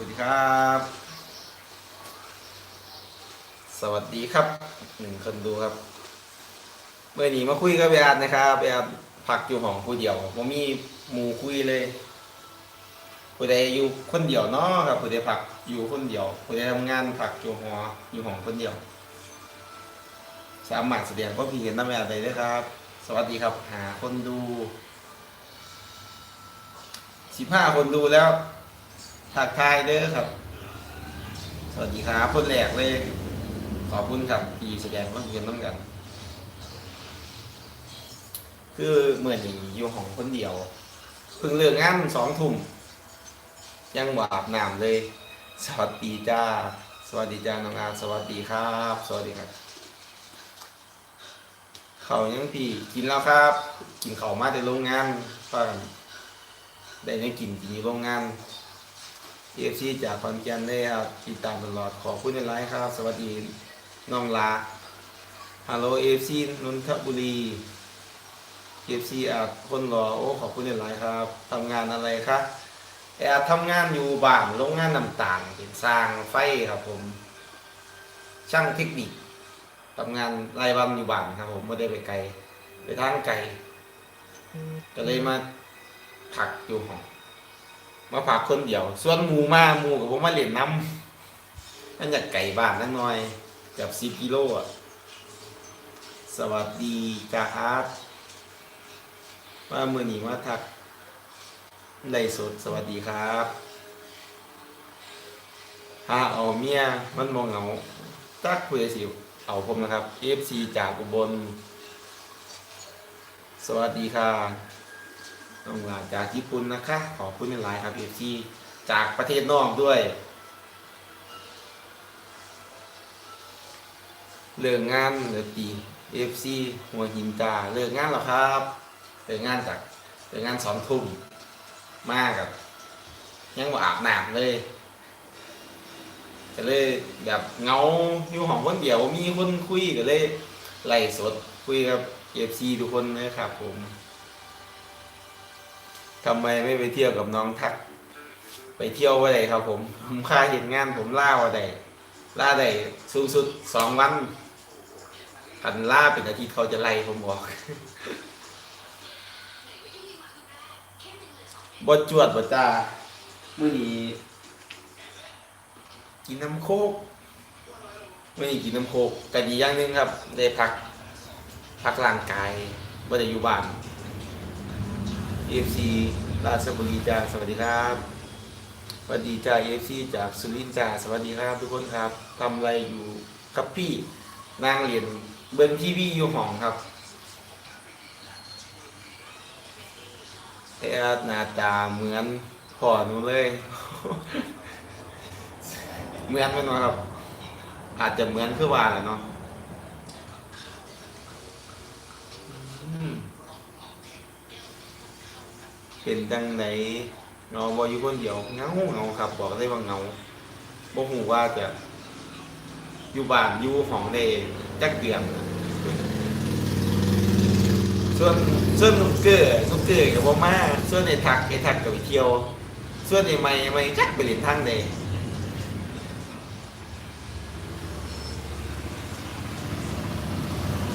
วัสดีครับ สวัสดีครับหนึ่งคนดูครับ เมื่อนี้มาคุยกับเบียร์นะครับเบียร์พักอยู่ห้องผู้เดียวผมมีหมู่คุยเลยผู้ใดอยู่คนเดียวเนาะครับผู้ใดพักอยู่คนเดียวผู้ใดทำงานพักอยู่หออยู่หองคนเดียว สามารถแสดงความคิดเห็นตามแบบใดได้ครับ สวัสดีครับ หาคนดูสิบห้าคนดูแล้ว ทักทายเด้อครับ สวัสดีครับคนแรกเลย ขอบคุณครับที่แสดงความคิดเห็นต้องกัน คือเหมือนอย่างอยู่ห้องคนเดียวเพิ่งเลิกงานสองทุ่มยังบอาบน้ำเลย สวัสดีจ้า สวัสดีจ้าน้องอาสวัสดีครับ สวัสดีครับ เขายังพี่กินแล้วครับ กินเขามาแต่โรงงานก็ได้ยังกินกินอยู่โรงงาน เอฟซีจากคอนแกนเลยครับติดตามตลอดขอบคุณในไลฟ์ครับ สวัสดีน้องลาฮัลโหลเอฟซีนนทบุรีเอฟซีอาคนรอโอ้ขอบคุณในไลฟ์ครับทำงานอะไรครับแอบทำงานอยู่บ้านโรงงานน้ำตาลเป็นสร้างไฟครับผม ช่างเทคนิคทำงานรายวันอยู่บ้านครับผมไม่ได้ไปไกล ไปทางไกลก็เลยมาผักอยู่ห้อง มาผักคนเดียว ส่วนหมูมาหมูกับผมมาเล่นน้ำนั่นจากไก่บ้านนั่นหน่อยเกับสิบกิโลอะสวัสดีจ้าอาร์ตมาเมื่อนี้มาทักไลสดสวัสดีครับหาเอาเมียมันมองเหงาจักคุยสิวเอาผมนะครับ FC จากอุบล สวัสดีค่ะ น้องลาจากญี่ปุ่นนะคะ ขอบคุณในลน์ครับ FC จากประเทศนอกด้วย เลิกงานเลือตี FC หัวหินจ่าเลิกงานแล้วครับเลิกงานจากเลิกงานสองทุ่มมากกับ ยังบ่อาบน้ำเลยก็เลยแบบเงาอยู่ห้องคนเดียวมีคนคุยก็เลยไล่สดคุยกับเอฟซีทุกคนเลยครับผม ทำไมไม่ไปเที่ยวกับน้องทัก ไปเที่ยวว่าไดครับ ผมผมค่าเห็นงานผมล่าว่าไดล่าได้สูงสุดสองวันขันล่าเป็นอาทิตย์เขาจะไล่ผมบอกบดจวดบดจ้ามื่อนี้กินน้ำโคกไม่ได้กินน้ำโคกแต่ดีอย่างหนึ่งครับ ได้พัก พักร่างกายไม่ได้อยู่บ้าน FC ราชบุรีจ้าสวัสดีครับสวัสดีจ้า FC จากสุรินทร์จ้าสวัสดีครับทุกคนครับทำอะไรอยู่ครับพี่นั่งเรียนเบิ้งทีวีอยู่ห้องครับแต่หน้าตาเหมือนพ่อหนูเลย เหมือนกันเนาะครับ อาจจะเหมือนคือว่าแหละเนาะอืม เป็นจังไหนเงาบอยู่คนเดียวเงาเงาครับ บอกได้ว่าเงาบ่หูว่าจะอยู่บ้านอยู่ห้องได้จักเดือนส่วนส่วนนุกเกอร์นุกเกอร์กับบ่มาส่วนไอ้ทักไอ้ทักกับไปเที่ยว ส่วนไอ้ไม่ไม่จักไปเล่นทางใด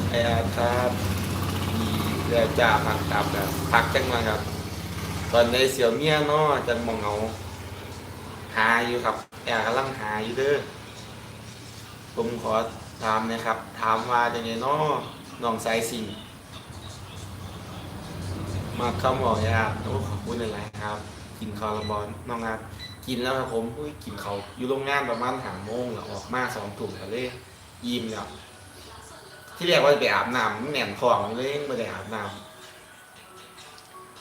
ไอ้อาครับมีเรือจ่าพักกลับแล้วพักจังมาครับ ตอนในเสี่ยวเมียเนาะจังมองเงาหาอยู่ครับแอบกำลังหาอยู่เด้อผมขอถามนะครับ ถามว่าจังไงเนาะน้องสายสิงมาคำบอกยาโอ้ขอบคุณหลายครับ กินข้าวและบอลน้องอากินแล้วครับผมอุ้ยกินเขาอยู่โรงงานประมาณหาโมงแล้วออกมาสองถุงกันเลยยิ้มแล้วที่เรียกว่าไปอาบน้ำแหน่นท้องเลยไม่ได้อาบน้ำ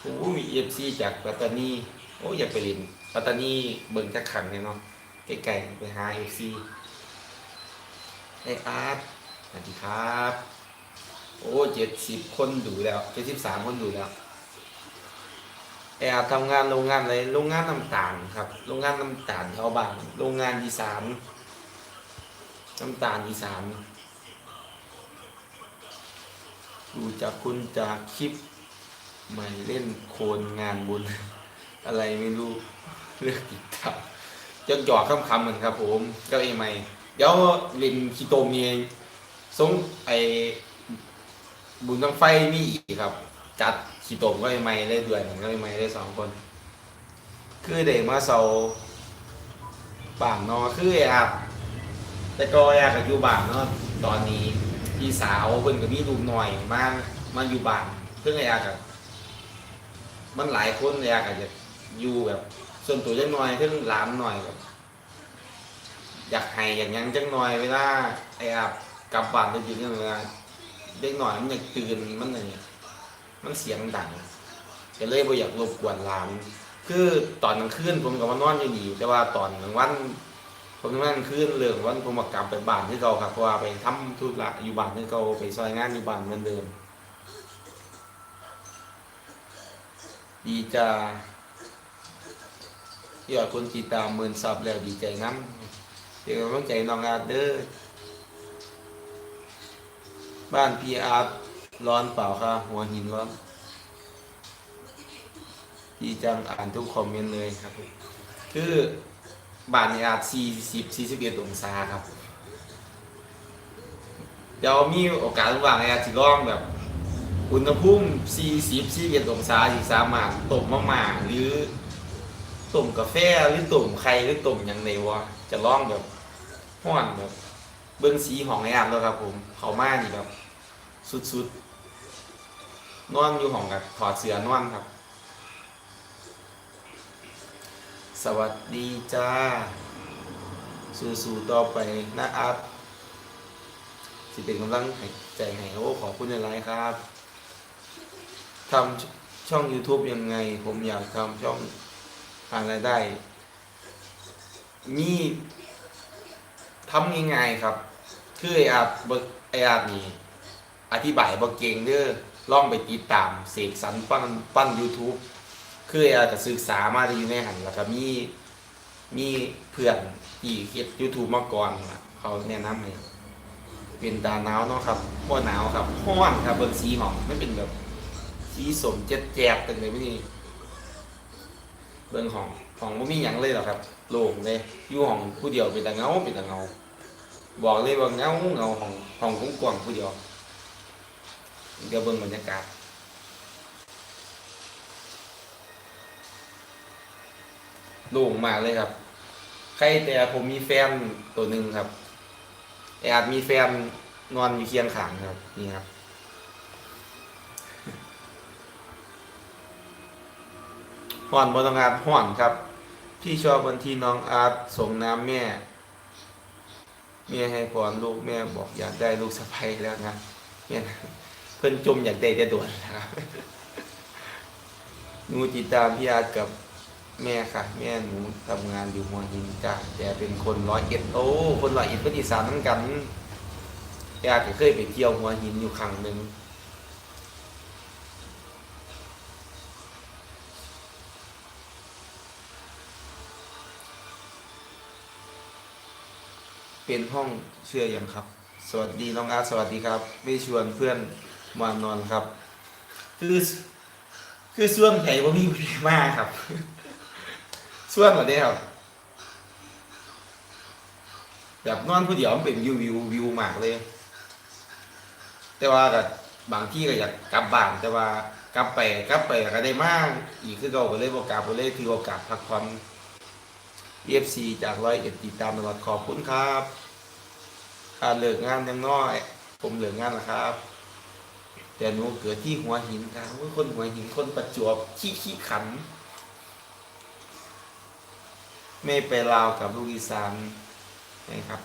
ผมก็มีเอฟซีจากปัตตานีโอ้อยากไปเล่นปัตตานีเบิ่งจักขังเนี่ยเนาะใกล้ๆไปหาเอฟซีไออาร์ตสวัสดีครับ โอ้เจ็ดสิบคนดูแล้วเจ็ดสิบสามคนดูแล้วไออาร์ตทำงานโรงงานอะไรโรงงานน้ำตาลครับ โรงงานน้ำตาลเขาบางโรงงานดีสานน้ำตาลดีสานดูจากคุณจากคลิป ใหม่เล่นโคนงานบุญ อะไรไม่รู้เลือกติดตามจะหยอกคำๆเหมือนครับ ผมเจ้าเอไหมเดี๋ยวลินคีโตมีทรงไอบุญบังไฟมีอีกครับ จัดคีโตมก็ไม่ได้ด้วยหนึ่งก็ไม่ได้สองคน คือเด็กมาเซาบานเนอคือไอ้ครับแต่ก็อยากกับอยู่บ้านเนาะตอนนี้พี่สาวเพิ่นก็มีลูกหน่อยมามาอยู่บ้านเพิ่งไอ้อากับ มันหลายคนอ้อากับจะอยู่แบบ ส่วนตัวจังหน่อยเพิ่งหลานหน่อยแบบอยากให้อย่างยังจังหน่อยเวลาไอ้อากลับบ้านไปจริงๆเวลาเด็กหน่อยมันอยากตื่นมันอะไรเนี่ยมันเสียงดังก็เลยบ่อยากรบกวนหลานคือตอนกลางคืนผมก็มานอนอยู่นี่แต่ว่าตอนกลางวัน ผมทำงานคืนเรื่องวันผมมากลับไปบ้านที่เก่าครับเพราะว่าไปทำธุระอยู่บ้านที่เก่าไปซอยงานอยู่บ้านเหมือนเดิม ดีจ้ายอดคนติดตามหมื่นซับแล้วดีใจน้ำเดี๋ยวกำลังใจน้องอาเด้อบ้านพี่อาร์ร้อนเปล่าค่ะหัวหินร้อนดีจังอ่านทุกคอมเมนต์เลยครับ คือบ้านในอาจ40 41องศาครับ เดี๋ยวมีโอกาสว่างอาจจะลองแบบ อุณหภูมิ40 41องศาอีสามารถต้มมะๆหรือต้มกาแฟหรือต้มไข่หรือต้มอย่างไรวะจะลองแบบห้อนแบบเบิ้งสีของไออาบแล้วครับ ผมเขามานี่แบบสุดๆนอนอยู่ห้องกับถอดเสื้อนอนครับ สวัสดีจ้า สู้ๆต่อไปนะอัพสิเป็นกำลังใจให้โอ้ขอบคุณหลายครับ ทำช่อง YouTube ยังไง ผมอยากทำช่องหารายได้มีทำง่ายๆครับ คือไออาบไออาบนี่อธิบายบอกเก่งเด้อลองไปติดตามเสกสรรปั้นปั้น YouTube คือไอาจะศึกษามาได้อยู่ในหันแล้วก็มีมีเพื่อนที่เฮ็ด YouTube มาก่อนเขาแนะนำให้เป็นตาหนาวเนาะครับบ่หนาวครับร้อนครับเบิ่งสีหอมไม่เป็นแบบ สีสมเจ็ดแจบกันเลยไม่นี่เบิ่งห้องห้องบ่มีหยังเลยหรอกครับโล่งเลยอยู่ห้องผู้เดียวเป็นตาเงาเป็นตาเงาบอกเลยว่าเงาเงาห้องห้องกว้างผู้เดียวเดี๋ยวเบิ่งบรรยากาศโล่งมากเลยครับ ใครแต่ผมมีแฟนตัวหนึ่งครับไออาจมีแฟนนอนอยู่เคียงข้างครับ นี่ครับ ห่อนบนอาร์ตห่อนครับ พี่ชอบวันที่น้องอาร์ตส่งน้ำแม่ แม่ให้พรลูกแม่บอกอยากได้ลูกสะใภ้แล้วนะแม่เพิ่นจมอยากได้จะด่วนนะครับหนูติดตามพี่อาร์ตกับแม่ค่ะ แม่หนูทำงานอยู่หัวหินจ้ะแต่เป็นคนร้อยเอ็ดโอ้คนร้อยเอ็ดเป็นอีสานทั้งกันอากจะเคยไปเที่ยวหัวหินอยู่ครั้งหนึ่ง เป็นห้องเชื่ออยังครับ สวัสดีน้องอาร์ตสวัสดีครับ ไม่ชวนเพื่อนมานอนครับ คือคือส่วนไหนว่ามีมาครับ ส่วนแบบนี้ครับแบบนอนผู้เดียวมันเป็นวิววิววิวมากเลย แต่ว่ากับบางที่ก็อยากกลับบ้านแต่ว่ากลับไปกลับไปก็ได้มาก อีกคือเราก็เลยบอกกลับก็เลยถือโอกาสพักผ่อน EFC จากร้อยเอ็ดติดตามตลอดขอบคุณครับ ถ้าเลิกงานยังน้อย ผมเลิกงานแล้วครับ แต่หนูเกิดที่หัวหินครับคนหัวหินคนประจวบขี้ขี้ขัน ไม่ไปลาวกับลูกอีสานนะครับ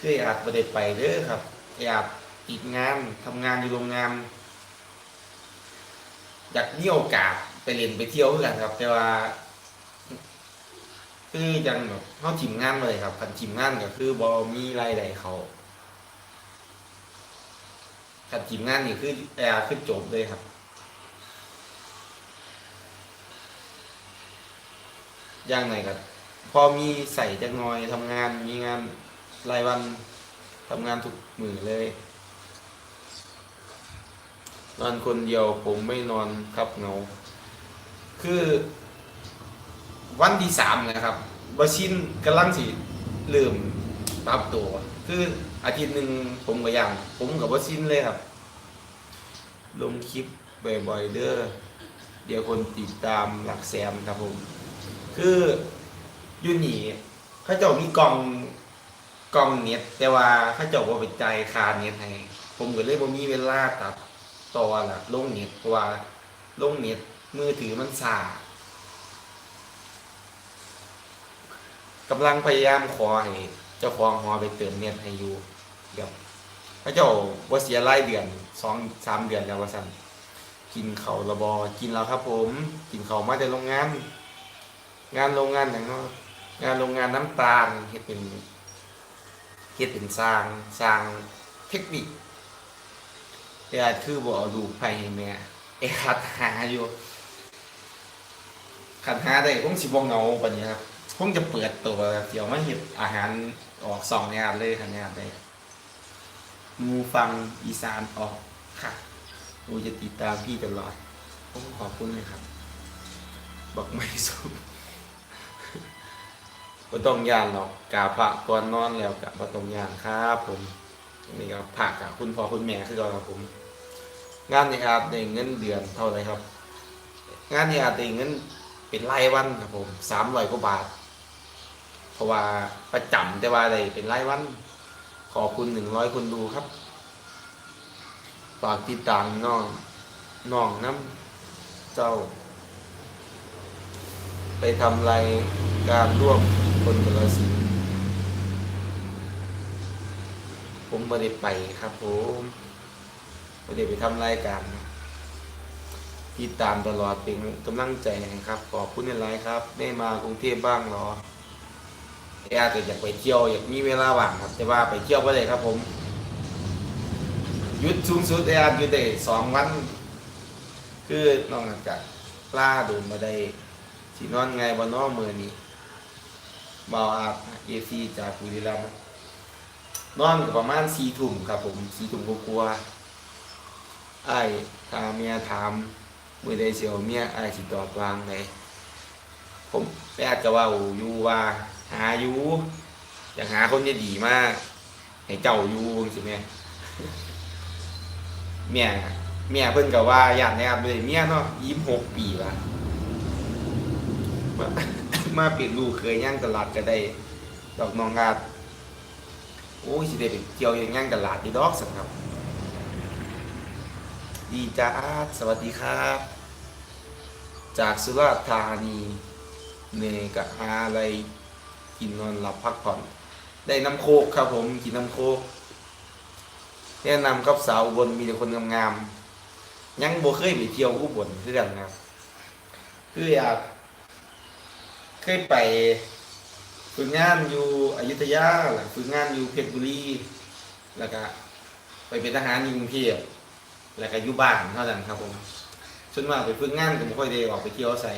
คืออาจประเด็ไปเด้อครับอยากติดงานทำงานอยู่โรงงาน อยากมีโอกาสไปเล่นไปเที่ยวเพื่อกันครับ แต่ว่า คือจังแบบเขาทีมงานเลยครับคันทีมงานก็คือบอมีรายได้เขาคันทีมงานนี่คือแอร์คือจบเลยครับอย่างไหนครับพอมีใส่จังน้อยทำงานมีงานรายวันทำงานทุกมือเลย นอนคนเดียวผมไม่นอนครับเงาคือ วันที่สามนะครับบ่ชินกำลังสิเริ่มปรับตัว คืออาทิตย์หนึ่งผมก็ยังผมกับบ่ชินเลยครับ ลงคลิปบ่อยๆเด้อเดี๋ยวคนติดตามหลักแสนครับผม คือยู่นี่เขาเจ้ามีกล่องกล่องเน็ตแต่ว่าเขาเจ้าบ่ไปจ่ายคาเน็ตให้ผมก็เลยบ่มีเวลาตัดต่อละลงเน็ตเพราะว่าลงเน็ตมือถือมันซ่า กำลังพยายามขอให้เจ้าของหอไปเติมเน็ตให้อยู่เดี๋ยวพระเจ้าว่าเสียรายเดือนสองสามเดือนแล้วว่าสั่นกินเขาระบอกินแล้วครับ ผม กินเขามาแต่โรงงาน งานโรงงานอย่างเนาะงานโรงงานน้ำตาลเฮ็ดเป็นเฮ็ดเป็นสร้างสร้างเทคนิคแต่คือบ่เอาลูกไปให้แม่ไอ้คัดหาอยู่คัดหาได้คงสิบ่เงาปานนี้ครับ คงจะเปิดตัวเดี๋ยวมาเฮ็ดอาหารออกสองงานเลยคันงานได้หมูฟังอีสานออกค่ะหนูจะติดตามพี่ตลอดผมขอบคุณเลยครับ บอกไม่สุก็ต้องยานหรอกกาพระก่อนนอนแล้วกับบ่ต้องยานครับผมนี่ก็ผักกับคุณพ่อคุณแม่คือเราครับผม งานนี่อาจได้เงินเดือนเท่าไหรครับ งานนี่อาจได้เงินเป็นรายวันครับผมสามร้อยกว่าบาท ราะว่าประจำแต่ว่าได้เป็นรายวัน ขอบคุณหนึ่งร้อยคนดูครับฝากติดตามน้องน้องน้ำเจ้า ไปทำรายการร่วมคนกระสินผมไม่ได้ไปครับผมไม่ได้ไปทำรายการติดตามตลอดเป็นกำลังใจครับ ขอบคุณในไลน์ครับได้มากรุงเทพบ้างหรอ แอร์ก็อยากไปเที่ยวอยากมีเวลาว่างครับ แต่ว่าไปเที่ยวไม่ได้ครับผมยุดสูงสุดแอร์อยู่ได้สองวัน คือนอกจากล่าดูมาได้สินอนไงบนนอมือนี้เบาอาบเอซีจากบุรีรัมย์นอนประมาณสี่ทุ่มครับผมสี่ทุ่มกลัวไอ้ายถามเมียถามมือใดเสียวเมียไอ้สิตอบวางไงผมแปดก็ว่าอยู่ว่า หาอยู่อยากหาคนที่ดีมากให้เจ้าอยู่สิแม่เมียเมียเพิ่นก็ว่าอยากนะครับเลยเมียเนาะยี่สิบหกปีละมาเปลี่ยนลูกเคยย่างตลาดก็ได้ ดอกนองอาดโอ้ยสิได้ไปเที่ยวย่างตลาดดีดอกสันครับ ดีจ้าสวัสดีครับ จากสุราษฎร์ธานีเนกะหาอะไร กินนอนหลับพักผ่อน ได้น้ำโคกครับ ผมกินน้ำโคก แนะนำกับสาวบนมีแต่คนงามๆยังบ่เคยไปเที่ยวอุบลคือกันครับคืออยากเคยไปฝึกงานอยู่อยุธยาแล้วฝึกงานอยู่เพชรบุรีแล้วก็ไปเป็นทหารอยู่กรุงเทพแล้วก็อยู่บ้านเท่านั้นครับผมส่วนมากไปฝึกงานก็ไม่ค่อยได้ออกไปเที่ยวใส่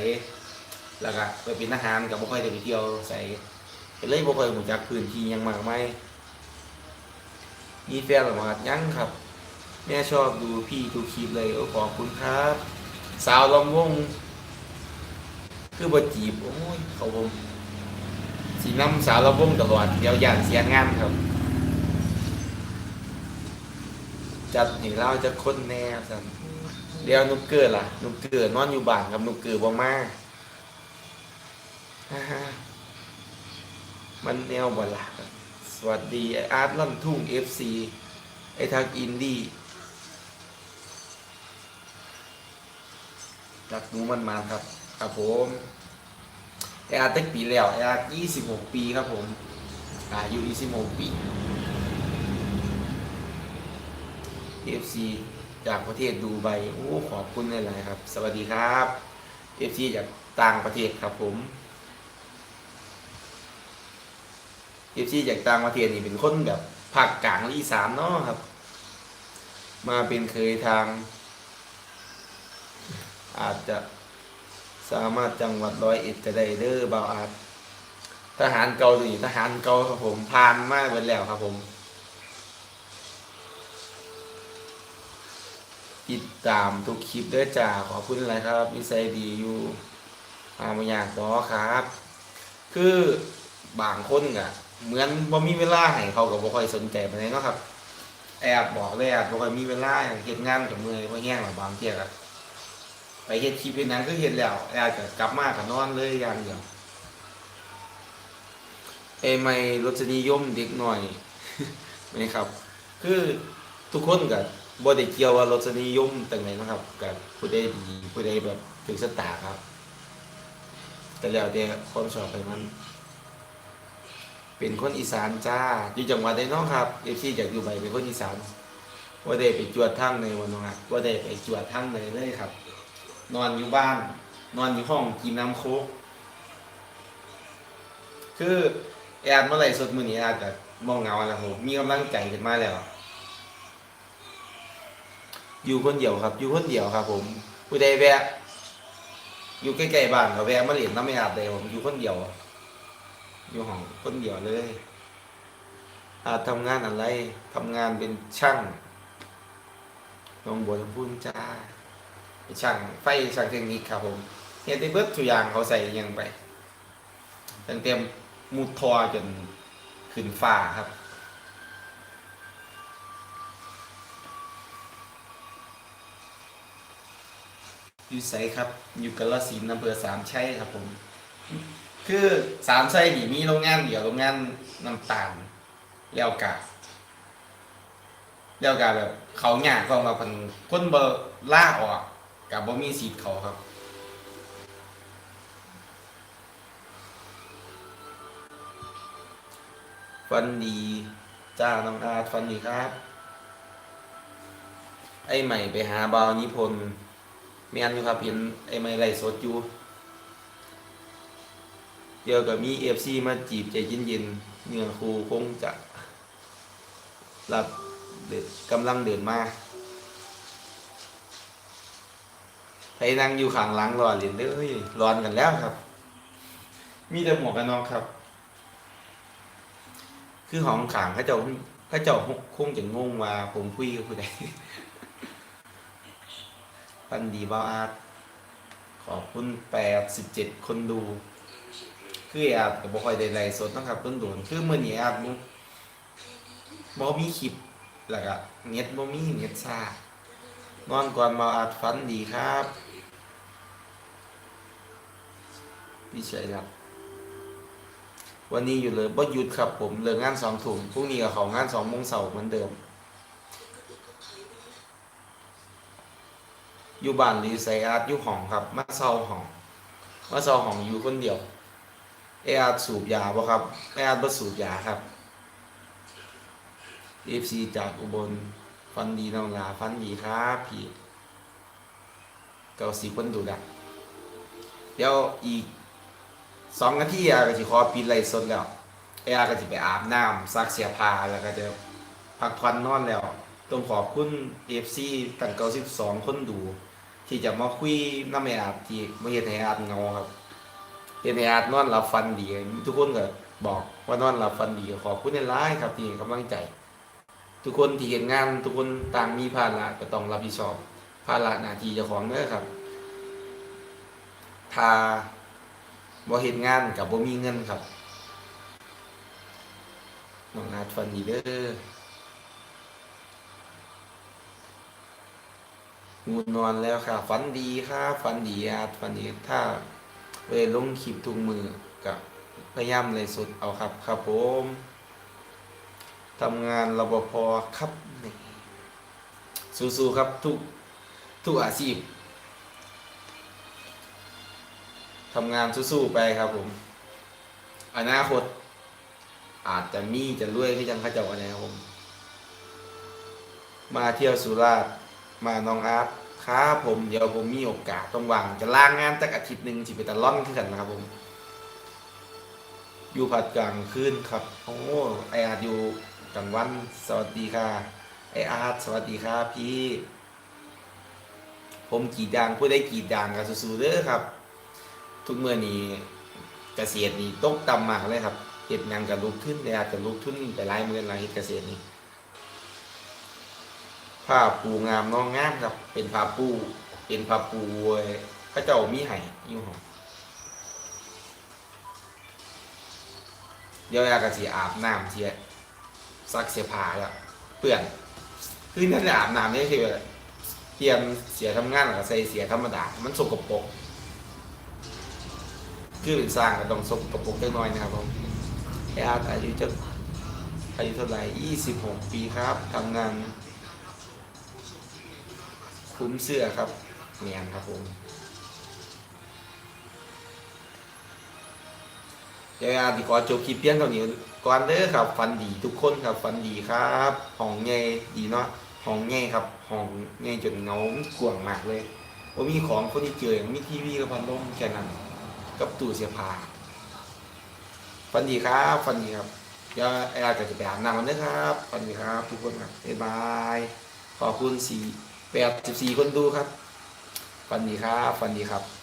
แล้วก็ไปเป็นทหารก็ไม่ค่อยได้ไปเที่ยวใส่ ก็เลยไม่ค่อยรู้จักพื้นที่ยังมากไหมมีแฟนหรือว่ายังครับ แม่ชอบดูพี่ทุกคลิปเลยโอ้ขอบคุณครับ สาวลำวง คือบจีบ โอ้ยเขาผมสีน้ำสาวระวงตลอดเดี๋ยวย่านเสียงานครับ จัดให้เราจะค้นแน่สันเดี๋ยวนุกเกิดล่ะ นุกเกิดนอนอยู่บ้านกับนุกเกิดบ่มาฮ่าฮ่า มันแนวบล่ะสวัสดีไออาร์ตลั่นทุ่งเอฟซีไอทางอินดี้จักหนูมันมาครับ ครับผมไออาร์ตตั้งปีแล้วไออาร์ตยี่สิบหกปีครับผม อายุยี่สิบหกปีเอฟซีจากประเทศดูไบโอ้ขอบคุณหลายๆครับ สวัสดีครับเอฟซีจากต่างประเทศครับผม เอฟซีจากต่างประเทศนี่เป็นคนแบบภาคกลางและอีสานเนาะครับ มาเป็นเคยทาง อาจจะสามารถจังหวัดร้อยเอ็ดก็ได้เด้อบ่าอาจทหารเก่าหรือทหารเก่าครับผมผ่านมาเบิดแล้วครับผมติดตามทุกคลิปด้อจ้าขอบคุณอะไรครับนิสัยดีอยู่อามาอยากดอครับ คือบางคนก็ เหมือนบ่มีเวลาให้เขาก็บ่ค่อยสนใจปานใดเนาะครับ แอบบอกเลยแอบบ่ค่อยมีเวลาเฮ็ดงานกับมือบ่แห้งหรอกบางเที่ยก็ไปเฮ็ดคลิปเฮ็ดหนังคือเฮ็ดแล้วแอบก็กลับมาก็นอนเลยอย่างเดียวเอ้ไม่รสนิยมเด็กหน่อยไหมครับ คือทุกคนก็บ่ได้เกี่ยวว่ารสนิยมต่างไหนนะครับกับผู้ใดดีผู้ใดแบบถึงสตาครับ แต่แล้วแต่ความชอบไปมัน เป็นคนอีสานจ้าอยู่จังหวัดใดน้องครับเอฟซีจากอยู่ใบเป็นคนอีสานว่าได้ไปจวดทั้งในวันนั้นว่าได้ไปจวดทั้งในเลยครับ นอนอยู่บ้าน นอนอยู่ห้องกินน้ำโค้กคือแอดเมื่อไหร่สดมือนี้อาจจะมองเงาแล้วผมมีกำลังใจขึ้นมาแล้ว อยู่คนเดียวครับ อยู่คนเดียวครับ ผมผู้ใดแวะ อยู่ใกล้ๆบ้านก็แวะมาเล่นน้ำไม่อาบเลยผมอยู่คนเดียว อยู่ห้องคนเดียวเลยอาทำงานอะไรทำงานเป็นช่างน้องบัวลำพูนจ้าเป็นช่างไฟช่างเทคนิคครับผมเห็นได้เบิดทุกอย่างเขาใส่ยังไปตั้งแต่มุดทอจนขึ้นฟ้าครับอยู่ไสครับ อยู่กาลสินอำเภอสามชัยครับผม คือสามชัยนี่มีโรงงานเดียวโรงงานน้ำตาลแล้วกาแล้วกาแบบเขาหยาเขามาพันคนเบอร์ล่าออกกับบ่มีสิทธิ์เขาครับฟันดีจ้าน้องอาฟันดีครับ ไอ้ใหม่ไปหาบาวนิพนธ์แม่นอยู่ครับเห็นไอ้ใหม่ไล่สดอยู่ เดี๋ยวก็มีเอฟซีมาจีบใจเย็นๆเนื้อครูคงจะรับเดินกำลังเดินมาใครนั่งอยู่ข้างหลังรอเรียนเลยร้อนกันแล้วครับ มีแต่หมวกกันน็อกครับ คือของขางเขาเจ้าเขาเจ้าคงจะงงว่าผมคุยกับผู้ใดปันดีบาอาร์ตขอบคุณแปดสิบเจ็ดคนดู คืออาจจะบ่ค่อยได้ไลฟ์สดนะครับต้นโดนคือมื้อนี้อาบ่บ่มีคลิปแล้วก็เน็ตบ่มีเน็ตชานอนก่อนมาอาจฝันดีครับพี่ชัยครับ วันนี้อยู่เลยบ่หยุดครับผมเลิกงานสองทุ่มพรุ่งนี้ก็เข้างานสองโมงเช้าเหมือนเดิม อยู่บ้านหรือไสอาร์ตอยู่ห้องครับ มาเซาห้องมาเซาห้องอยู่คนเดียว เออาร์สูบยาบ่ครับเออาร์บ่สูบยาครับเอฟซีจากอุบลฟันดีน้องลาฟันดีครับพี่เก้าสิบคนดูดักเดี๋ยวอีกสองนาทีอาก็จะขอปิดไลฟ์สดแล้วเออาก็จะไปอาบน้ำซักเสียผ้าแล้วก็จะพักผ่อนนอนแล้วต้องขอบคุณเอฟซีตั้งเก้าสิบสองคนดู ที่จะมาคุยน้ำแออาบที่มาเห็นให้อาบเงาครับ เห็นในอาร์ตนอนหลับฟันดี ทุกคนก็บอกว่านอนหลับฟันดีขอบคุณในร้ายครับที่กำลังใจ ทุกคนที่เห็นงาน ทุกคนต่างมีภาระก็ต้องรับผิดชอบภาระหน้าที่เจ้าของเด้อครับ ถ้าบ่เห็นงานกับบ่มีเงินครับน้องอาดฟันดีเด้องูนอนแล้วค่ะฝันดีครับฝันดีอาฝันดีถ้า เลาลงคลิปทุกมือกับพยายามเลยสุดเอาครับ ครับผมทำงานรปภครับนี่สู้ๆครับทุกทุกอาชีพทำงานสู้ๆไปครับผม อนาคต อาจจะมีจะรวยที่จังข้าเจ้ากันนะครับผม มาเที่ยวสุราษฎร์มาน้องอาร์ต ครับผมเดี๋ยวผมมีโอกาสต้องวางจะลางงานจากอาทิตย์หนึ่งสิไปตะล่อนขึ้นกันนะครับผม อยู่ผัดกลางคืนครับโอ้ไออาร์อยู่กลางวันสวัสดีค่ะไออาร์สวัสดีครับพี่ ผมกีดยางผู้ได้กีดยางกับสูๆเด้อครับ ทุกเมื่อนี้เกษตรนี่ตกต่ำมากเลยครับเห็ดงานกับลูกทุนไออาร์กับลูกทุนไปไล่เมื่อไรเห็ดเกษตรนี่ ผ้าปูงามน้องงามครับ เป็นผ้าปู เป็นผ้าปูพระเจ้ามีไห้ยู่หองเดี๋ยวแอร์ก็สิอาบน้ำเสียซักเสียผ้าแล้วเปื่อนคือนั่นแหละอาบน้ำนี่คือเตรียมเสียทำงานแล้วก็ใส่เสียธรรมดา มันสกปรกคือเป็นสร้างก็ต้องสกปรกเล็กน้อยนะครับผมแอร์อายุจะอายุเท่าไหร่26 ปีครับทำงาน คุ้มเสื้อครับเนียนครับผมเดี๋ยวอาดีขอจบคลิปเพียงเท่านี้ก่อนเด้อครับฟันดีทุกคนครับฟันดีครับห้องใหญ่ดีเนาะห้องใหญ่ครับห้องใหญ่จนเงากว้างมากเลยว่ามีของคนที่เจอมีทีวีกับพัดลมแค่นั้นกับตู้เสื้อผ้าฟันดีครับฟันดีครับเดี๋ยวไอ้อาก็จะไปอาบน้ำกันเด้อครับฟันดีครับ ทุกคนครับบ๊ายบาย ขอบคุณสี่ แปดสิบสี่คนดูครับฟันดีครับฟันดีครับ